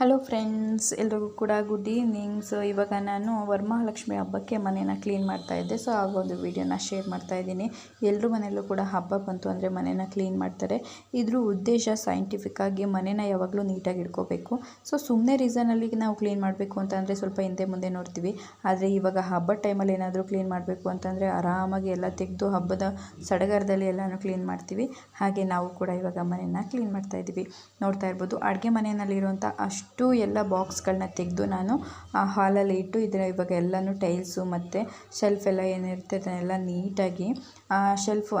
Hello friends ಎಲ್ರಿಗೂ ಕೂಡ good evenings ಇವಾಗ ನಾನು ವರಮಹಾಲಕ್ಷ್ಮಿ ಹಬ್ಬಕ್ಕೆ ಮನೇನ ಕ್ಲೀನ್ ಮಾಡ್ತಾ ಇದ್ದೆ. ಸೊ ಆ ಒಂದು ವಿಡಿಯೋನ ಶೇರ್ ಮಾಡ್ತಾ ಇದ್ದೀನಿ. ಎಲ್ಲರೂ ಮನೆಯಲ್ಲೂ ಕೂಡ ಹಬ್ಬ ಬಂತು ಅಂದರೆ ಮನೇನ ಕ್ಲೀನ್ ಮಾಡ್ತಾರೆ. ಇದ್ರ ಉದ್ದೇಶ ಸೈಂಟಿಫಿಕ್ ಆಗಿ ಮನೇನ ಯಾವಾಗಲೂ ನೀಟಾಗಿ ಇಟ್ಕೋಬೇಕು. ಸೊ ಸುಮ್ಮನೆ ರೀಸನಲ್ಲಿ ನಾವು ಕ್ಲೀನ್ ಮಾಡಬೇಕು ಅಂತಂದರೆ ಸ್ವಲ್ಪ ಹಿಂದೆ ಮುಂದೆ ನೋಡ್ತೀವಿ. ಆದರೆ ಇವಾಗ ಹಬ್ಬ ಟೈಮಲ್ಲಿ ಏನಾದರೂ ಕ್ಲೀನ್ ಮಾಡಬೇಕು ಅಂತಂದರೆ ಆರಾಮಾಗಿ ಎಲ್ಲ ತೆಗೆದು ಹಬ್ಬದ ಸಡಗರದಲ್ಲಿ ಎಲ್ಲನೂ ಕ್ಲೀನ್ ಮಾಡ್ತೀವಿ. ಹಾಗೆ ನಾವು ಕೂಡ ಇವಾಗ ಮನೇನ ಕ್ಲೀನ್ ಮಾಡ್ತಾ ಇದ್ದೀವಿ. ನೋಡ್ತಾ ಇರ್ಬೋದು, ಅಡುಗೆ ಮನೆಯಲ್ಲಿರುವಂಥ ಅಷ್ಟು ಎಲ್ಲ ಬಾಕ್ಸ್ಗಳನ್ನ ತೆಗೆದು ನಾನು, ಆ ಹಾಲಲ್ಲಿ ಇಟ್ಟು ಇದರ ಇವಾಗ ಎಲ್ಲನೂ ಟೈಲ್ಸು ಮತ್ತು ಶೆಲ್ಫ್ ಎಲ್ಲ ಏನಿರುತ್ತೆ ಅದನ್ನೆಲ್ಲ ನೀಟಾಗಿ, ಆ ಶೆಲ್ಫ್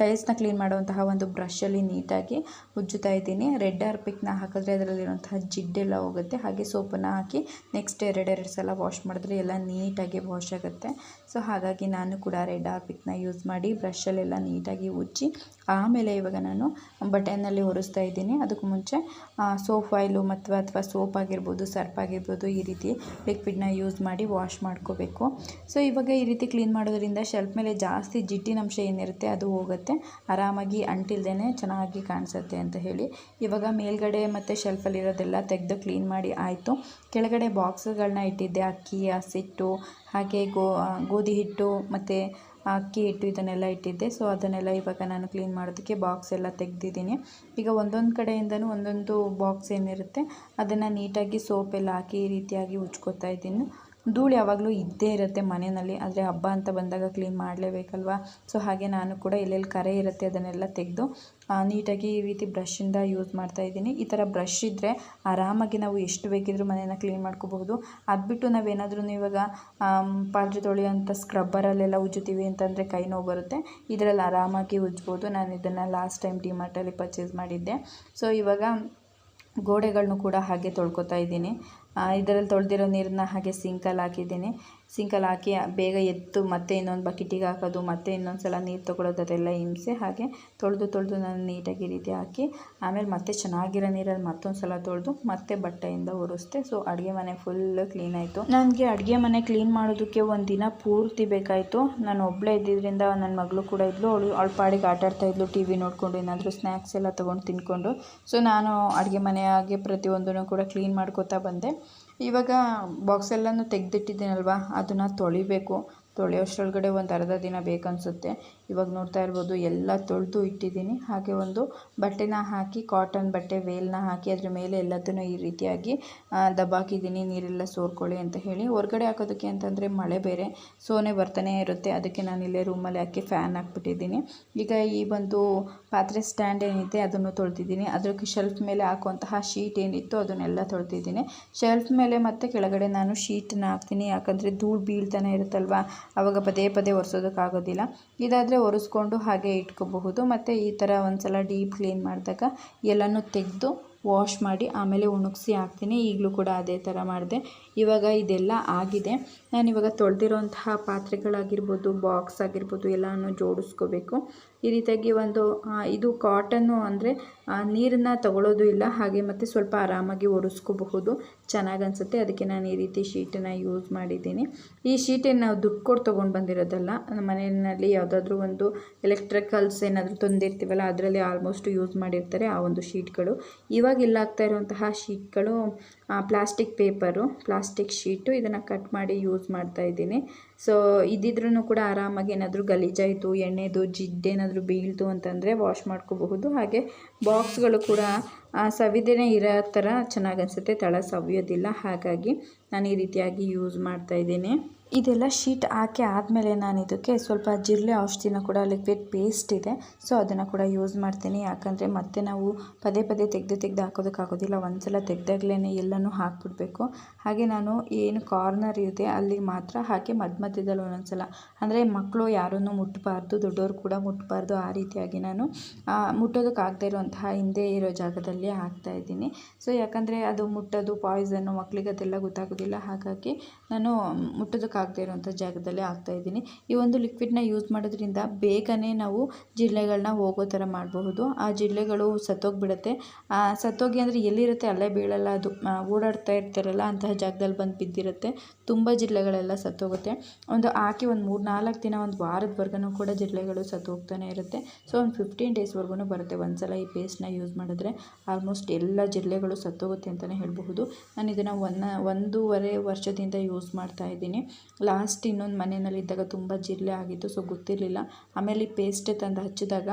ಟೈಲ್ಸ್ನ ಕ್ಲೀನ್ ಮಾಡುವಂತಹ ಒಂದು ಬ್ರಷಲ್ಲಿ ನೀಟಾಗಿ ಉಜ್ಜುತ್ತಾ ಇದ್ದೀನಿ. ರೆಡ್ ಆರ್ಪಿಕ್ನ ಹಾಕಿದ್ರೆ ಅದರಲ್ಲಿರುವಂತಹ ಜಿಡ್ಡೆಲ್ಲ ಹೋಗುತ್ತೆ. ಹಾಗೆ ಸೋಪನ್ನು ಹಾಕಿ ನೆಕ್ಸ್ಟ್ ಎರಡೆರಡು ಸಲ ವಾಶ್ ಮಾಡಿದ್ರೆ ಎಲ್ಲ ನೀಟಾಗಿ ವಾಶ್ ಆಗುತ್ತೆ. ಸೊ ಹಾಗಾಗಿ ನಾನು ಕೂಡ ರೆಡ್ ಆರ್ಪಿಕ್ನ ಯೂಸ್ ಮಾಡಿ ಬ್ರಷಲ್ಲೆಲ್ಲ ನೀಟಾಗಿ ಉಜ್ಜಿ ಆಮೇಲೆ ಇವಾಗ ನಾನು ಬಟನ್ನಲ್ಲಿ ಒರೆಸ್ತಾ ಇದ್ದೀನಿ. ಅದಕ್ಕೂ ಮುಂಚೆ ಸೋಪ್ ಆಯಿಲು ಮತ್ತು ಅಥವಾ ಸೋಪ್ ಆಗಿರ್ಬೋದು, ಸರ್ಪ್ ಆಗಿರ್ಬೋದು ಈ ರೀತಿ ಲಿಕ್ವಿಡ್ನ ಯೂಸ್ ಮಾಡಿ ವಾಶ್ ಮಾಡ್ಕೋಬೇಕು. ಸೊ, ಇವಾಗ ಈ ರೀತಿ ಕ್ಲೀನ್ ಮಾಡೋದ್ರಿಂದ ಶೆಲ್ಫ್ ಮೇಲೆ ಜಾಸ್ತಿ ಜಿಡ್ಡಿನಂಶ ಏನಿರುತ್ತೆ ಅದು ಹೋಗುತ್ತೆ. ಆರಾಮಾಗಿ ಅಂಟಿಲ್ದೇ ಚೆನ್ನಾಗಿ ಕಾಣಿಸುತ್ತೆ ಅಂತ ಹೇಳಿ. ಇವಾಗ ಮೇಲ್ಗಡೆ ಮತ್ತು ಶೆಲ್ಫಲ್ಲಿರೋದೆಲ್ಲ ತೆಗೆದು ಕ್ಲೀನ್ ಮಾಡಿ ಆಯಿತು. ಕೆಳಗಡೆ ಬಾಕ್ಸ್ಗಳನ್ನ ಇಟ್ಟಿದ್ದೆ, ಅಕ್ಕಿ ಹಸಿಟ್ಟು ಹಾಗೆ ಗೋ ಗೋಧಿ ಹಿಟ್ಟು ಮತ್ತು ಅಕ್ಕಿ ಹಿಟ್ಟು ಇದನ್ನೆಲ್ಲ ಇಟ್ಟಿದ್ದೆ. ಸೊ ಅದನ್ನೆಲ್ಲ ಇವಾಗ ನಾನು ಕ್ಲೀನ್ ಮಾಡೋದಕ್ಕೆ ಬಾಕ್ಸ್ ಎಲ್ಲ ತೆಗೆದಿದ್ದೀನಿ. ಈಗ ಒಂದೊಂದು ಕಡೆಯಿಂದನೂ ಒಂದೊಂದು ಬಾಕ್ಸ್ ಏನಿರುತ್ತೆ, ಅದನ್ನು ನೀಟಾಗಿ ಸೋಪೆಲ್ಲ ಹಾಕಿ ಈ ರೀತಿಯಾಗಿ ಉಜ್ಕೋತಾ ಇದ್ದೀನಿ. ಧೂಳು ಯಾವಾಗಲೂ ಇದ್ದೇ ಇರುತ್ತೆ ಮನೆಯಲ್ಲಿ, ಆದರೆ ಹಬ್ಬ ಅಂತ ಬಂದಾಗ ಕ್ಲೀನ್ ಮಾಡಲೇಬೇಕಲ್ವಾ? ಸೊ ಹಾಗೆ ನಾನು ಕೂಡ ಎಲ್ಲೆಲ್ಲಿ ಕರೆ ಇರುತ್ತೆ ಅದನ್ನೆಲ್ಲ ತೆಗೆದು ನೀಟಾಗಿ ಈ ರೀತಿ ಬ್ರಷಿಂದ ಯೂಸ್ ಮಾಡ್ತಾ ಇದ್ದೀನಿ. ಈ ಥರ ಬ್ರಷ್ ಇದ್ದರೆ ಆರಾಮಾಗಿ ನಾವು ಎಷ್ಟು ಬೇಕಿದ್ದರೂ ಮನೆಯನ್ನು ಕ್ಲೀನ್ ಮಾಡ್ಕೋಬಹುದು. ಅದು ಬಿಟ್ಟು ನಾವೇನಾದ್ರೂ ಇವಾಗ ಪಾತ್ರೆ ತೊಳೆಯೋಂಥ ಸ್ಕ್ರಬ್ಬರಲ್ಲೆಲ್ಲ ಉಜ್ಜುತ್ತೀವಿ ಅಂತಂದರೆ ಕೈ ನೋವು ಬರುತ್ತೆ. ಇದರಲ್ಲಿ ಆರಾಮಾಗಿ ಉಜ್ಬೋದು. ನಾನು ಇದನ್ನು ಲಾಸ್ಟ್ ಟೈಮ್ ಡಿಮಾರ್ಟಲ್ಲಿ ಪರ್ಚೇಸ್ ಮಾಡಿದ್ದೆ. ಸೊ ಇವಾಗ ಗೋಡೆಗಳನ್ನು ಕೂಡ ಹಾಗೆ ತೊಳ್ಕೊತಾ ಇದ್ದೀನಿ. ಇದರಲ್ಲಿ ತೊಳೆದಿರೋ ನೀರನ್ನ ಹಾಗೆ ಸಿಂಕಲ್ಲಿ ಹಾಕಿದ್ದೀನಿ. ಸಿಂಕಲ್ಲಿ ಹಾಕಿ ಬೇಗ ಎತ್ತು ಮತ್ತೆ ಇನ್ನೊಂದು ಬಕೆಟಿಗೆ ಹಾಕೋದು, ಮತ್ತೆ ಇನ್ನೊಂದು ಸಲ ನೀರು ತೊಗೊಳೋದು, ಅದೆಲ್ಲ ಹಿಂಸೆ. ಹಾಗೆ ತೊಳೆದು ತೊಳೆದು ನಾನು ನೀಟಾಗಿ ರೀತಿ ಹಾಕಿ ಆಮೇಲೆ ಮತ್ತೆ ಚೆನ್ನಾಗಿರೋ ನೀರಲ್ಲಿ ಮತ್ತೊಂದು ಸಲ ತೊಳೆದು ಮತ್ತೆ ಬಟ್ಟೆಯಿಂದ ಒರೆಸ್ದೆ. ಸೊ ಅಡುಗೆ ಮನೆ ಫುಲ್ ಕ್ಲೀನ್ ಆಯಿತು. ನನಗೆ ಅಡುಗೆ ಮನೆ ಕ್ಲೀನ್ ಮಾಡೋದಕ್ಕೆ ಒಂದು ದಿನ ಪೂರ್ತಿ ಬೇಕಾಯಿತು. ನಾನು ಒಬ್ಬಳೇ ಇದ್ದಿದ್ದರಿಂದ ನನ್ನ ಮಗಳು ಕೂಡ ಇದ್ಲು. ಅವಳು ಅವಳ ಪಾಡಿಗೆ ಆಟ ಇದ್ಲು ಟಿ ವಿ ನೋಡಿಕೊಂಡು ಏನಾದರೂ ಸ್ನ್ಯಾಕ್ಸ್ ಎಲ್ಲ ತೊಗೊಂಡು ತಿನ್ಕೊಂಡು. ಸೊ ನಾನು ಅಡುಗೆ ಮನೆ ಹಾಗೆ ಪ್ರತಿಯೊಂದನ್ನು ಕೂಡ ಕ್ಲೀನ್ ಮಾಡ್ಕೋತಾ ಬಂದೆ. ಇವಾಗ ಬಾಕ್ಸ್ ಎಲ್ಲನೂ ತೆಗೆದಿಟ್ಟಿದ್ದೀನಲ್ವ? ಅದನ್ನು ತೊಳಿಬೇಕು. ತೊಳೆಯೋಷ್ಟರೊಳಗಡೆ ಒಂದು ಅರ್ಧ ದಿನ ಬೇಕನ್ನಿಸುತ್ತೆ ಇವಾಗ ನೋಡ್ತಾ ಇರ್ಬೋದು, ಎಲ್ಲ ತೊಳೆದು ಇಟ್ಟಿದ್ದೀನಿ. ಹಾಗೆ ಒಂದು ಬಟ್ಟೆನ ಹಾಕಿ ಕಾಟನ್ ಬಟ್ಟೆ ವೇಲ್ನ ಹಾಕಿ, ಅದ್ರ ಮೇಲೆ ಎಲ್ಲದನ್ನು ಈ ರೀತಿಯಾಗಿ ದಬ್ಬಾಕಿದ್ದೀನಿ, ನೀರೆಲ್ಲ ಸೋರ್ಕೊಳ್ಳಿ ಅಂತ ಹೇಳಿ. ಹೊರಗಡೆ ಹಾಕೋದಕ್ಕೆ ಅಂತಂದರೆ ಮಳೆ ಬೇರೆ, ಸೋನೆ ಬರ್ತಾನೆ ಇರುತ್ತೆ. ಅದಕ್ಕೆ ನಾನು ಇಲ್ಲೇ ರೂಮಲ್ಲಿ ಹಾಕಿ ಫ್ಯಾನ್ ಹಾಕ್ಬಿಟ್ಟಿದ್ದೀನಿ. ಈಗ ಈ ಒಂದು ಪಾತ್ರೆ ಸ್ಟ್ಯಾಂಡ್ ಏನಿದೆ ಅದನ್ನು ತೊಳೆದಿದ್ದೀನಿ. ಅದಕ್ಕೆ ಶೆಲ್ಫ್ ಮೇಲೆ ಹಾಕುವಂತಹ ಶೀಟ್ ಏನಿತ್ತು ಅದನ್ನೆಲ್ಲ ತೊಳೆದಿದ್ದೀನಿ. ಶೆಲ್ಫ್ ಮೇಲೆ ಮತ್ತೆ ಕೆಳಗಡೆ ನಾನು ಶೀಟನ್ನ ಹಾಕ್ತೀನಿ. ಯಾಕಂದರೆ ಧೂಳು ಬೀಳ್ತಾನೆ ಇರುತ್ತಲ್ವ? ಆವಾಗ ಪದೇ ಪದೇ ಒರೆಸೋದಕ್ಕಾಗೋದಿಲ್ಲ. ಇದಾದರೆ ಒರೆಸ್ಕೊಂಡು ಹಾಗೆ ಇಟ್ಕೋಬಹುದು. ಮತ್ತು ಈ ಥರ ಒಂದು ಸಲ ಡೀಪ್ ಕ್ಲೀನ್ ಮಾಡಿದಾಗ ಎಲ್ಲನೂ ತೆಗೆದು ವಾಶ್ ಮಾಡಿ ಆಮೇಲೆ ಒಣಗಿಸಿ ಹಾಕ್ತೀನಿ. ಈಗಲೂ ಕೂಡ ಅದೇ ಥರ ಮಾಡಿದೆ. ಇವಾಗ ಇದೆಲ್ಲ ಆಗಿದೆ. ನಾನಿವಾಗ ತೊಳೆದಿರೋಂತಹ ಪಾತ್ರೆಗಳಾಗಿರ್ಬೋದು, ಬಾಕ್ಸ್ ಆಗಿರ್ಬೋದು ಎಲ್ಲನೂ ಜೋಡಿಸ್ಕೋಬೇಕು. ಈ ರೀತಿಯಾಗಿ ಒಂದು ಇದು ಕಾಟನ್ನು ಅಂದರೆ ನೀರನ್ನ ತಗೊಳ್ಳೋದು ಇಲ್ಲ. ಹಾಗೆ ಮತ್ತು ಸ್ವಲ್ಪ ಆರಾಮಾಗಿ ಒರೆಸ್ಕೋಬಹುದು ಚೆನ್ನಾಗಿ ಅನಿಸುತ್ತೆ. ಅದಕ್ಕೆ ನಾನು ಈ ರೀತಿ ಶೀಟನ್ನು ಯೂಸ್ ಮಾಡಿದ್ದೀನಿ. ಈ ಶೀಟನ್ನು ನಾವು ದುಡ್ಡು ಕೊಟ್ಟು ತೊಗೊಂಡು ಬಂದಿರೋದಲ್ಲ, ನಮ್ಮ ಮನೆಯಲ್ಲಿ ಯಾವುದಾದ್ರೂ ಒಂದು ಎಲೆಕ್ಟ್ರಿಕಲ್ಸ್ ಏನಾದರೂ ತಂದಿರ್ತೀವಲ್ಲ, ಅದರಲ್ಲಿ ಆಲ್ಮೋಸ್ಟ್ ಯೂಸ್ ಮಾಡಿರ್ತಾರೆ ಆ ಒಂದು ಶೀಟ್ಗಳು. ಇವಾಗ ಇಲ್ಲ ಆಗ್ತಾ ಇರುವಂತಹ ಶೀಟ್ಗಳು ಪ್ಲಾಸ್ಟಿಕ್ ಪೇಪರು, ಪ್ಲಾಸ್ಟಿಕ್ ಶೀಟು ಇದನ್ನು ಕಟ್ ಮಾಡಿ ಯೂಸ್ ಮಾಡ್ತಾ ಇದ್ದೀನಿ. ಸೊ ಇದ್ದಿದ್ರೂ ಕೂಡ ಆರಾಮಾಗಿ ಏನಾದರೂ ಗಲೀಜಾಯಿತು, ಎಣ್ಣೆದು, ಜಿಡ್ಡೇನಾದರೂ ಬೀಳ್ತು ಅಂತಂದರೆ ವಾಶ್ ಮಾಡ್ಕೋಬಹುದು. ಹಾಗೆ ಬಾಕ್ಸ್ಗಳು ಕೂಡ ಸವಿದೇನೆ ಇರೋ ಥರ ಚೆನ್ನಾಗಿ ಅನಿಸುತ್ತೆ. ತಳ ಸವಿಯೋದಿಲ್ಲ. ಹಾಗಾಗಿ ನಾನು ಈ ರೀತಿಯಾಗಿ ಯೂಸ್ ಮಾಡ್ತಾಯಿದ್ದೀನಿ ಇದೆಲ್ಲ ಶೀಟ್ ಹಾಕಿ ಆದಮೇಲೆ ನಾನು ಇದಕ್ಕೆ ಸ್ವಲ್ಪ ಜಿರಳೆ ಔಷಧಿನ ಕೂಡ, ಲಿಕ್ವಿಡ್ ಪೇಸ್ಟ್ ಇದೆ. ಸೊ, ಅದನ್ನು ಕೂಡ ಯೂಸ್ ಮಾಡ್ತೀನಿ. ಯಾಕಂದರೆ ಮತ್ತೆ ನಾವು ಪದೇ ಪದೇ ತೆಗೆದು ತೆಗೆದು ಹಾಕೋದಕ್ಕಾಗೋದಿಲ್ಲ ಒಂದು ಸಲ ತೆಗೆದಾಗ್ಲೇ ಎಲ್ಲನೂ ಹಾಕ್ಬಿಡ್ಬೇಕು. ಹಾಗೆ ನಾನು ಏನು ಕಾರ್ನರ್ ಇದೆ, ಅಲ್ಲಿ ಮಾತ್ರ ಹಾಕಿ ಮಧ್ಯ ಮಧ್ಯದಲ್ಲಿ ಒಂದೊಂದು ಸಲ ಅಂದರೆ ಮಕ್ಕಳು ಯಾರನ್ನು ಮುಟ್ಟಬಾರ್ದು ದೊಡ್ಡವರು ಕೂಡ ಮುಟ್ಟಬಾರ್ದು ಆ ರೀತಿಯಾಗಿ ನಾನು ಮುಟ್ಟೋದಕ್ಕಾಗದೇ ಇರುವಂತಹ ಹಿಂದೆ ಇರೋ ಜಾಗದಲ್ಲಿ ಹಾಕ್ತಾ ಇದ್ದೀನಿ. ಸೊ, ಯಾಕಂದರೆ ಅದು ಮುಟ್ಟೋದು ಪಾಯ್ಸನ್ನು ಮಕ್ಕಳಿಗೆ ಅದೆಲ್ಲ ಗೊತ್ತಾಗೋದಿಲ್ಲ. ಹಾಗಾಗಿ ನಾನು ಮುಟ್ಟೋದಕ್ಕೆ ಆಗದೇ ಇರೋಂಥ ಜಾಗದಲ್ಲೇ ಹಾಕ್ತಾಯಿದ್ದೀನಿ ಈ ಒಂದು ಲಿಕ್ವಿಡ್ನ ಯೂಸ್ ಮಾಡೋದ್ರಿಂದ ಬೇಗನೆ ನಾವು ಜಿರಳೆಗಳನ್ನ ಹೋಗೋ ಥರ ಮಾಡಬಹುದು. ಆ ಜಿರಳೆಗಳು ಸತ್ತೋಗಿಬಿಡುತ್ತೆ. ಸತ್ತೋಗಿ ಅಂದರೆ ಎಲ್ಲಿರುತ್ತೆ? ಅಲ್ಲೇ ಬೀಳಲ್ಲ ಅದು. ಓಡಾಡ್ತಾ ಇರ್ತಾರಲ್ಲ, ಅಂತಹ ಜಾಗದಲ್ಲಿ ಬಂದು ಬಿದ್ದಿರುತ್ತೆ. ತುಂಬ ಜಿರಳೆಗಳೆಲ್ಲ ಸತ್ತೋಗುತ್ತೆ. ಒಂದು ಹಾಕಿ ಒಂದು ಮೂರು ನಾಲ್ಕು ದಿನ, ಒಂದು ವಾರದವರೆಗೂ ಕೂಡ ಜಿರಳೆಗಳು ಸತ್ತು ಹೋಗ್ತಾನೆ ಇರುತ್ತೆ. ಸೊ, ಒಂದು ಫಿಫ್ಟೀನ್ ಡೇಸ್ವರೆಗೂ ಬರುತ್ತೆ ಒಂದು ಸಲ ಈ ಪೇಸ್ಟ್ನ ಯೂಸ್ ಮಾಡಿದ್ರೆ. ಆಲ್ಮೋಸ್ಟ್ ಎಲ್ಲ ಜಿರಳೆಗಳು ಸತ್ತೋಗುತ್ತೆ ಅಂತಲೇ ಹೇಳಬಹುದು. ನಾನು ಇದನ್ನು ಒನ್ನ ಒಂದೂವರೆ ವರ್ಷದಿಂದ ಯೂಸ್ ಮಾಡ್ತಾ ಇದ್ದೀನಿ. ಲಾಸ್ಟ್ ಇನ್ನೊಂದು ಮನೆಯಲ್ಲಿದ್ದಾಗ ತುಂಬ ಜಿರಳೆ ಆಗಿತ್ತು ಸೊ ಗೊತ್ತಿರಲಿಲ್ಲ. ಆಮೇಲೆ ಈ ಪೇಸ್ಟ್ ತಂದು ಹಚ್ಚಿದಾಗ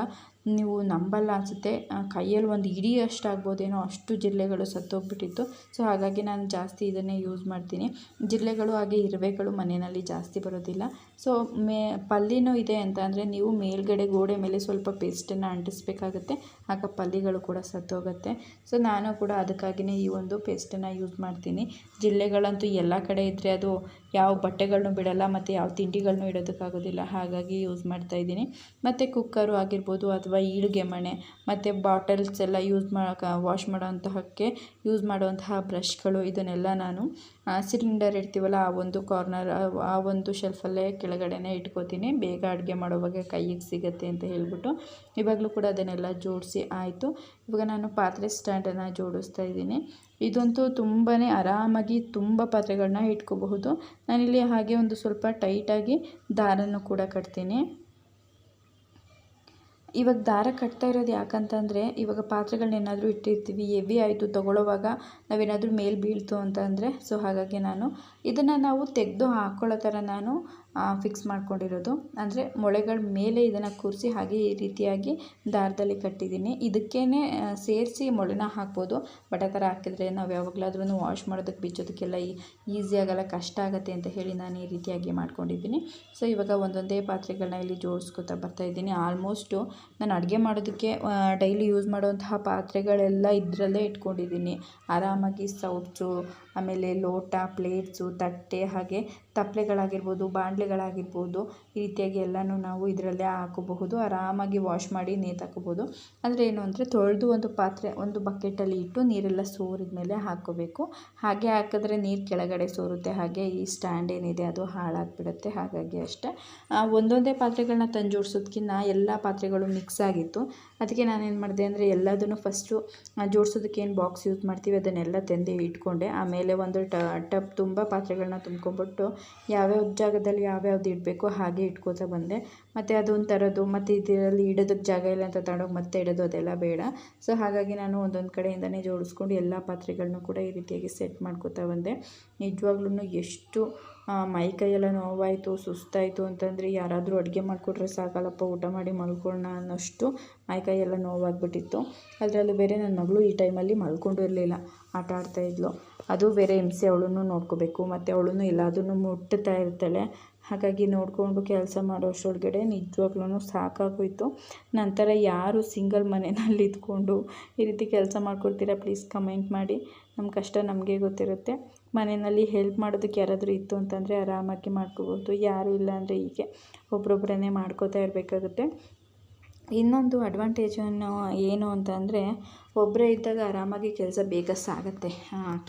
ನೀವು ನಂಬಲ್ಲ ಅನಿಸುತ್ತೆ. ಕೈಯಲ್ಲಿ ಒಂದು ಇಡೀ ಅಷ್ಟು ಆಗ್ಬೋದೇನೋ ಅಷ್ಟು ಜಿರಳೆಗಳು ಸತ್ತೋಗ್ಬಿಟ್ಟಿತ್ತು. ಸೊ, ಹಾಗಾಗಿ ನಾನು ಜಾಸ್ತಿ ಇದನ್ನೇ ಯೂಸ್ ಮಾಡ್ತೀನಿ. ಜಿರಳೆಗಳು ಹಾಗೆ ಇರುವೆಗಳು ಮನೆಯಲ್ಲಿ ಜಾಸ್ತಿ ಬರೋದಿಲ್ಲ. ಸೊ, ಮೇ, ಪಲ್ಲಿನೂ ಇದೆ ಅಂತ ಅಂದರೆ ನೀವು ಮೇಲ್ಗಡೆ ಗೋಡೆ ಮೇಲೆ ಸ್ವಲ್ಪ ಪೇಸ್ಟನ್ನು ಅಂಟಿಸ್ಬೇಕಾಗುತ್ತೆ. ಆಗ ಪಲ್ಲಿಗಳು ಕೂಡ ಸತ್ತೋಗುತ್ತೆ. ಸೊ, ನಾನು ಕೂಡ ಅದಕ್ಕಾಗಿಯೇ ಈ ಒಂದು ಪೇಸ್ಟನ್ನು ಯೂಸ್ ಮಾಡ್ತೀನಿ. ಜಿರಳೆಗಳಂತೂ ಎಲ್ಲ ಕಡೆ ಇದ್ದರೆ ಅದು ಯಾವ ಬಟ್ಟೆಗಳನ್ನೂ ಬಿಡಲ್ಲ ಮತ್ತು ಯಾವ ತಿಂಡಿಗಳನ್ನೂ ಇಡೋದಕ್ಕಾಗೋದಿಲ್ಲ. ಹಾಗಾಗಿ ಯೂಸ್ ಮಾಡ್ತಾಯಿದ್ದೀನಿ ಮತ್ತು ಕುಕ್ಕರು ಆಗಿರ್ಬೋದು ಅಥವಾ ಈಳ್ಗೆ ಮಣೆ, ಮತ್ತು ಬಾಟಲ್ಸ್ ಎಲ್ಲ ಯೂಸ್ ಮಾಡೋಕೆ, ವಾಶ್ ಮಾಡೋಂತಹಕ್ಕೆ ಯೂಸ್ ಮಾಡುವಂತಹ ಬ್ರಷ್ಗಳು, ಇದನ್ನೆಲ್ಲ ನಾನು ಸಿಲಿಂಡರ್ ಇಡ್ತೀವಲ್ಲ, ಆ ಒಂದು ಕಾರ್ನರ್, ಆ ಒಂದು ಶೆಲ್ಫಲ್ಲೇ ಕೆಳಗಡೆನೇ ಇಟ್ಕೋತೀನಿ. ಬೇಗ ಅಡುಗೆ ಮಾಡುವಾಗ ಕೈಗೆ ಸಿಗುತ್ತೆ ಅಂತ ಹೇಳ್ಬಿಟ್ಟು ಇವಾಗಲೂ ಕೂಡ ಅದನ್ನೆಲ್ಲ ಜೋಡಿಸಿ ಆಯಿತು. ಇವಾಗ ನಾನು ಪಾತ್ರೆ ಸ್ಟ್ಯಾಂಡನ್ನು ಜೋಡಿಸ್ತಾ ಇದ್ದೀನಿ. ಇದಂತೂ ತುಂಬಾ ಆರಾಮಾಗಿ ತುಂಬ ಪಾತ್ರೆಗಳನ್ನ ಇಟ್ಕೋಬಹುದು. ನಾನಿಲ್ಲಿ ಹಾಗೆ ಒಂದು ಸ್ವಲ್ಪ ಟೈಟಾಗಿ ದಾರನೂ ಕೂಡ ಕಟ್ತೀನಿ. ಇವಾಗ ದಾರ ಕಟ್ತಾ ಇರೋದು ಯಾಕಂತಂದರೆ ಇವಾಗ ಪಾತ್ರೆಗಳನ್ನ ಏನಾದರೂ ಇಟ್ಟಿರ್ತೀವಿ ಎವಿ ಆಯಿತು ತೊಗೊಳ್ಳೋವಾಗ ನಾವೇನಾದರೂ ಮೇಲೆ ಬೀಳ್ತು ಅಂತಂದರೆ ಸೊ ಹಾಗಾಗಿ ನಾನು ಇದನ್ನು ನಾವು ತೆಗೆದು ಹಾಕ್ಕೊಳ್ಳೋ ಥರ ನಾನು ಫಿಕ್ಸ್ ಮಾಡ್ಕೊಂಡಿರೋದು. ಅಂದರೆ ಮೊಳೆಗಳ ಮೇಲೆ ಇದನ್ನು ಕೂರಿಸಿ ಹಾಗೆ ಈ ರೀತಿಯಾಗಿ ದಾರದಲ್ಲಿ ಕಟ್ಟಿದ್ದೀನಿ. ಇದಕ್ಕೇ ಸೇರಿಸಿ ಮೊಳೆನ ಹಾಕ್ಬೋದು. ಬಟ್ ಆ ಥರ ಹಾಕಿದರೆ ನಾವು ಯಾವಾಗಲಾದ್ರೂ ವಾಶ್ ಮಾಡೋದಕ್ಕೆ ಬಿಚ್ಚೋದಕ್ಕೆಲ್ಲ ಈಸಿ ಆಗಲ್ಲ, ಕಷ್ಟ ಆಗುತ್ತೆ ಅಂತ ಹೇಳಿ ನಾನು ಈ ರೀತಿಯಾಗಿ ಮಾಡ್ಕೊಂಡಿದ್ದೀನಿ. ಸೊ ಇವಾಗ ಒಂದೊಂದೇ ಪಾತ್ರೆಗಳನ್ನ ಇಲ್ಲಿ ಜೋಡಿಸ್ಕೊತಾ ಬರ್ತಾಯಿದ್ದೀನಿ ಆಲ್ಮೋಸ್ಟು ನಾನು ಅಡುಗೆ ಮಾಡೋದಕ್ಕೆ ಡೈಲಿ ಯೂಸ್ ಮಾಡುವಂತಹ ಪಾತ್ರೆಗಳೆಲ್ಲ ಇದರಲ್ಲೇ ಇಟ್ಕೊಂಡಿದ್ದೀನಿ. ಆರಾಮಾಗಿ ಸೌಟ್ಸು ಆಮೇಲೆ ಲೋಟ ಪ್ಲೇಟ್ಸು ತಟ್ಟೆ ಹಾಗೆ ತಪ್ಪಲೆಗಳಾಗಿರ್ಬೋದು ಬಾಣಲೆಗಳಾಗಿರ್ಬೋದು ಈ ರೀತಿಯಾಗಿ ಎಲ್ಲನೂ ನಾವು ಇದರಲ್ಲೇ ಹಾಕೋಬಹುದು. ಆರಾಮಾಗಿ ವಾಶ್ ಮಾಡಿ ನೇತಾಕೋಬೋದು ಅಂದರೆ ಏನು ಅಂದರೆ ತೊಳೆದು ಒಂದು ಪಾತ್ರೆ, ಒಂದು ಬಕೆಟಲ್ಲಿ ಇಟ್ಟು ನೀರೆಲ್ಲ ಸೋರಿದ ಮೇಲೆ ಹಾಕ್ಕೋಬೇಕು. ಹಾಗೆ ಹಾಕಿದ್ರೆ ನೀರು ಕೆಳಗಡೆ ಸೋರುತ್ತೆ. ಹಾಗೆ ಈ ಸ್ಟ್ಯಾಂಡ್ ಏನಿದೆ ಅದು ಹಾಳಾಗಿಬಿಡುತ್ತೆ. ಹಾಗಾಗಿ ಅಷ್ಟೇ. ಒಂದೊಂದೇ ಪಾತ್ರೆಗಳನ್ನ ತಂದು ಜೋಡಿಸೋದ್ಕಿಂತ ಎಲ್ಲ ಪಾತ್ರೆಗಳು ಮಿಕ್ಸ್ ಆಗಿತ್ತು. ಅದಕ್ಕೆ ನಾನೇನು ಮಾಡಿದೆ ಅಂದರೆ ಎಲ್ಲದನ್ನು ಫಸ್ಟು ಜೋಡಿಸೋದಕ್ಕೆ ಏನು ಬಾಕ್ಸ್ ಯೂಸ್ ಮಾಡ್ತೀವಿ, ಅದನ್ನೆಲ್ಲ ತಂದು ಇಟ್ಕೊಂಡೆ. ಆಮೇಲೆ ಒಂದು ಟಬ್ ತುಂಬ ಪಾತ್ರೆಗಳನ್ನ ತುಂಬ್ಕೊಂಬಿಟ್ಟು ಯಾವ್ಯಾವ ಜಾಗದಲ್ಲಿ ಯಾವ್ಯಾವ್ದು ಇಡಬೇಕು ಹಾಗೆ ಇಟ್ಕೋತಾ ಬಂದೆ. ಮತ್ತು ಅದೊಂದು ಥರದ್ದು ಮತ್ತು ಇದರಲ್ಲಿ ಇಡೋದಕ್ಕೆ ಜಾಗ ಇಲ್ಲ ಅಂತ ತಗೊಂಡೋಗಿ ಮತ್ತೆ ಇಡೋದು ಅದೆಲ್ಲ ಬೇಡ. ಸೊ ಹಾಗಾಗಿ ನಾನು ಒಂದೊಂದು ಕಡೆಯಿಂದನೇ ಜೋಡಿಸ್ಕೊಂಡು ಎಲ್ಲ ಪಾತ್ರೆಗಳನ್ನೂ ಕೂಡ ಈ ರೀತಿಯಾಗಿ ಸೆಟ್ ಮಾಡ್ಕೋತಾ ಬಂದೆ. ನಿಜವಾಗ್ಲೂ ಎಷ್ಟು ಮೈ ಕೈಯೆಲ್ಲ ನೋವಾಯಿತು, ಸುಸ್ತಾಯಿತು ಅಂತಂದರೆ ಯಾರಾದರೂ ಅಡುಗೆ ಮಾಡಿಕೊಟ್ರೆ ಸಾಕಲ್ಲಪ್ಪ, ಊಟ ಮಾಡಿ ಮಲ್ಕೊಳ್ಳೋಣ ಅನ್ನೋಷ್ಟು ಮೈ ಕೈಯೆಲ್ಲ ನೋವಾಗ್ಬಿಟ್ಟಿತ್ತು. ಅದರಲ್ಲೂ ಬೇರೆ ನನ್ನ ಮಗಳು ಈ ಟೈಮಲ್ಲಿ ಮಲ್ಕೊಂಡು ಇರಲಿಲ್ಲ. ಆಟ ಆಡ್ತಾಯಿದ್ಲು ಅದು ಬೇರೆ ಹಿಂಸೆ ಅವಳನ್ನು ನೋಡ್ಕೋಬೇಕು, ಮತ್ತು ಅವಳನ್ನು ಎಲ್ಲದನ್ನು ಮುಟ್ಟುತ್ತಾ ಇರ್ತಾಳೆ. ಹಾಗಾಗಿ ನೋಡಿಕೊಂಡು ಕೆಲಸ ಮಾಡೋ ಅಷ್ಟರೊಳಗಡೆ ನಿಜವಾಗ್ಲೂ ಸಾಕಾಗೋಯಿತು. ನಂತರ ಯಾರು ಸಿಂಗಲ್ ಮನೆಯಲ್ಲಿ ಇದ್ಕೊಂಡು ಈ ರೀತಿ ಕೆಲಸ ಮಾಡ್ಕೊಡ್ತೀರಾ, ಪ್ಲೀಸ್ ಕಮೆಂಟ್ ಮಾಡಿ. ನಮ್ಮ ಕಷ್ಟ ನಮಗೆ ಗೊತ್ತಿರುತ್ತೆ. ಮನೆಯಲ್ಲಿ ಹೆಲ್ಪ್ ಮಾಡೋದಕ್ಕೆ ಯಾರಾದರೂ ಇತ್ತು ಅಂತಂದರೆ ಆರಾಮಾಗಿ ಮಾಡ್ಕೋಬೋದು. ಯಾರೂ ಇಲ್ಲ ಅಂದರೆ ಹೀಗೆ ಒಬ್ರೊಬ್ಬರನ್ನೇ ಮಾಡ್ಕೋತಾ ಇರಬೇಕಾಗುತ್ತೆ. ಇನ್ನೊಂದು ಅಡ್ವಾಂಟೇಜನ್ನು ಏನು ಅಂತಂದರೆ ಒಬ್ಬರೇ ಇದ್ದಾಗ ಆರಾಮಾಗಿ ಕೆಲಸ ಬೇಗ ಸಾಗುತ್ತೆ.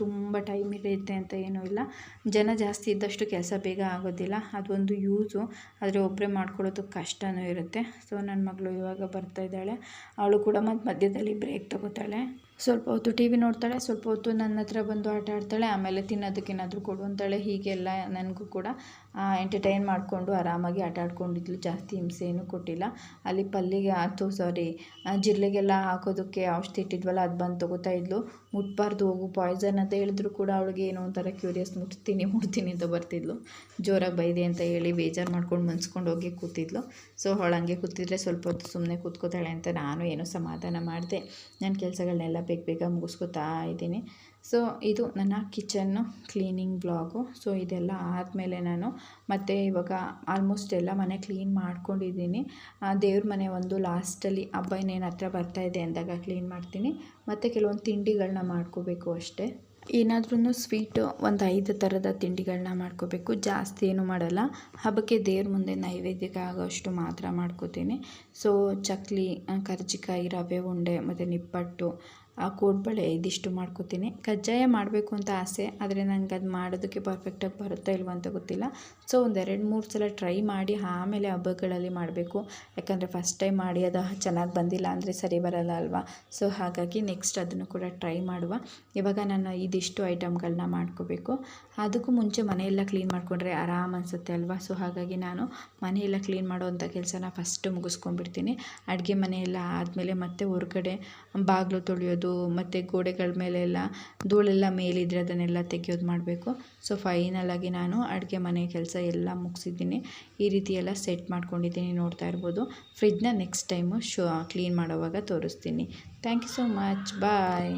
ತುಂಬ ಟೈಮ್ ಇರುತ್ತೆ ಅಂತ ಏನೂ ಇಲ್ಲ. ಜನ ಜಾಸ್ತಿ ಇದ್ದಷ್ಟು ಕೆಲಸ ಬೇಗ ಆಗೋದಿಲ್ಲ. ಅದೊಂದು ಯೂಸು ಆದರೆ ಒಬ್ಬರೇ ಮಾಡ್ಕೊಳ್ಳೋದು ಕಷ್ಟವೂ ಇರುತ್ತೆ. ಸೊ ನನ್ನ ಮಗಳು ಇವಾಗ ಬರ್ತಾ ಇದ್ದಾಳೆ. ಅವಳು ಕೂಡ ಮತ್ತು ಮಧ್ಯದಲ್ಲಿ ಬ್ರೇಕ್ ತಗೋತಾಳೆ. ಸ್ವಲ್ಪ ಹೊತ್ತು ಟಿ ವಿ ನೋಡ್ತಾಳೆ. ಸ್ವಲ್ಪ ಹೊತ್ತು ನನ್ನ ಹತ್ರ ಬಂದು ಆಟ ಆಡ್ತಾಳೆ. ಆಮೇಲೆ ತಿನ್ನೋದಕ್ಕೆ ಏನಾದರೂ ಕೊಡು ಅಂತಾಳೆ. ಹೀಗೆಲ್ಲ ನನಗೂ ಕೂಡ ಎಂಟರ್ಟೈನ್ ಮಾಡಿಕೊಂಡು ಆರಾಮಾಗಿ ಆಟ ಆಡ್ಕೊಂಡಿದ್ಲು. ಜಾಸ್ತಿ ಹಿಂಸೆ ಏನೂ ಕೊಟ್ಟಿಲ್ಲ. ಅಲ್ಲಿ ಪಲ್ಲಿಗೆ ಆಯಿತು ಸಾರಿ ಜಿರಳೆಗೆಲ್ಲ ಹಾಕೋದಕ್ಕೆ ಔಷಧಿ ಇಟ್ಟಿದ್ವಲ್ಲ ಅದು ಬಂದು ತೊಗೋತಾ ಇದ್ಲು. ಮುಟ್ಬಾರ್ದು, ಹೋಗು ಪಾಯ್ಸನ್ ಅಂತ ಹೇಳಿದ್ರು ಕೂಡ ಅವಳಿಗೆ ಏನೋ ಒಂಥರ ಕ್ಯೂರಿಯಸ್ ಮುಟ್ತೀನಿ ಮುಟ್ತೀನಿ ಅಂತ ಬರ್ತಿದ್ಲು. ಜೋರಾಗಿ ಬೈದೆ ಅಂತ ಹೇಳಿ ಬೇಜಾರು ಮಾಡ್ಕೊಂಡು ಮನ್ಸ್ಕೊಂಡು ಹೋಗಿ ಕೂತಿದ್ಲು. ಸೊ ಅವಳು ಹಂಗೆ ಕೂತಿದ್ರೆ ಸ್ವಲ್ಪ ಹೊತ್ತು ಸುಮ್ಮನೆ ಕೂತ್ಕೋತಾಳೆ ಅಂತ ನಾನು ಏನೋ ಸಮಾಧಾನ ಮಾಡಿದೆ. ನನ್ನ ಕೆಲಸಗಳನ್ನೆಲ್ಲ ಬೇಗ ಬೇಗ ಮುಗಿಸ್ಕೊತಾ ಇದ್ದೀನಿ. ಸೊ ಇದು ನನ್ನ ಕಿಚನ್ನು ಕ್ಲೀನಿಂಗ್ ಬ್ಲಾಗು. ಸೊ ಇದೆಲ್ಲ ಆದಮೇಲೆ ನಾನು ಮತ್ತು ಇವಾಗ ಆಲ್ಮೋಸ್ಟ್ ಎಲ್ಲ ಮನೆ ಕ್ಲೀನ್ ಮಾಡ್ಕೊಂಡಿದ್ದೀನಿ. ದೇವ್ರ ಮನೆ ಒಂದು ಲಾಸ್ಟಲ್ಲಿ ಹಬ್ಬ ಇನ್ನೇನು ಹತ್ರ ಇದೆ ಅಂದಾಗ ಕ್ಲೀನ್ ಮಾಡ್ತೀನಿ. ಮತ್ತು ಕೆಲವೊಂದು ತಿಂಡಿಗಳನ್ನ ಮಾಡ್ಕೋಬೇಕು ಅಷ್ಟೇ. ಏನಾದ್ರೂ ಸ್ವೀಟು ಒಂದು ಐದು ಥರದ ತಿಂಡಿಗಳನ್ನ ಮಾಡ್ಕೋಬೇಕು. ಜಾಸ್ತಿ ಏನು ಮಾಡಲ್ಲ. ಹಬ್ಬಕ್ಕೆ ದೇವ್ರ ಮುಂದೆ ನೈವೇದ್ಯಕ್ಕೆ ಆಗೋಷ್ಟು ಮಾತ್ರ ಮಾಡ್ಕೋತೀನಿ. ಸೊ ಚಕ್ಲಿ ಕರ್ಜಿಕಾಯಿ, ರವೆ, ಉಂಡೆ, ಮತ್ತು ನಿಪ್ಪಟ್ಟು ಆ ಕೋಡ್ಬಳೆ ಇದಿಷ್ಟು ಮಾಡ್ಕೋತೀನಿ. ಕಜ್ಜಾಯ ಮಾಡಬೇಕು ಅಂತ ಆಸೆ, ಆದರೆ ನನಗೆ ಅದು ಮಾಡೋದಕ್ಕೆ ಪರ್ಫೆಕ್ಟಾಗಿ ಬರುತ್ತಾ ಇಲ್ವೋ ಅಂತ ಗೊತ್ತಿಲ್ಲ. ಸೊ ಒಂದೆರಡು ಮೂರು ಸಲ ಟ್ರೈ ಮಾಡಿ ಆಮೇಲೆ ಹಬ್ಬಗಳಲ್ಲಿ ಮಾಡಬೇಕು. ಯಾಕಂದರೆ ಫಸ್ಟ್ ಟೈಮ್ ಮಾಡಿ ಅದು ಚೆನ್ನಾಗಿ ಬಂದಿಲ್ಲ ಅಂದರೆ ಸರಿ ಬರಲ್ಲ ಅಲ್ವಾ? ಸೊ ಹಾಗಾಗಿ ನೆಕ್ಸ್ಟ್ ಅದನ್ನು ಕೂಡ ಟ್ರೈ ಮಾಡುವ. ಇವಾಗ ನಾನು ಇದಿಷ್ಟು ಐಟಮ್ಗಳನ್ನ ಮಾಡ್ಕೋಬೇಕು. ಅದಕ್ಕೂ ಮುಂಚೆ ಮನೆಯೆಲ್ಲ ಕ್ಲೀನ್ ಮಾಡಿಕೊಂಡ್ರೆ ಆರಾಮ್ ಅನಿಸುತ್ತೆ ಅಲ್ವಾ? ಸೊ ಹಾಗಾಗಿ ನಾನು ಮನೆಯೆಲ್ಲ ಕ್ಲೀನ್ ಮಾಡೋವಂಥ ಕೆಲಸನ ಫಸ್ಟು ಮುಗಿಸ್ಕೊಂಡ್ಬಿಡ್ತೀನಿ. ಅಡುಗೆ ಮನೆಯೆಲ್ಲ ಆದಮೇಲೆ ಮತ್ತೆ ಹೊರಗಡೆ ಬಾಗಿಲು ತೊಳೆಯೋದು ಮತ್ತು ಗೋಡೆಗಳ ಮೇಲೆಲ್ಲ ಧೂಳೆಲ್ಲ ಮೇಲಿದ್ರೆ ಅದನ್ನೆಲ್ಲ ತೆಗೆಯೋದು ಮಾಡಬೇಕು. ಸೊ ಫೈನಲಾಗಿ ನಾನು ಅಡುಗೆ ಮನೆ ಕೆಲಸ ಎಲ್ಲ ಮುಗಿಸಿದ್ದೀನಿ. ಈ ರೀತಿ ಎಲ್ಲ ಸೆಟ್ ಮಾಡ್ಕೊಂಡಿದ್ದೀನಿ ನೋಡ್ತಾ ಇರ್ಬೋದು. ಫ್ರಿಜ್ನ ನೆಕ್ಸ್ಟ್ ಟೈಮು ಶೋ ಕ್ಲೀನ್ ಮಾಡೋವಾಗ ತೋರಿಸ್ತೀನಿ. Thank you so much bye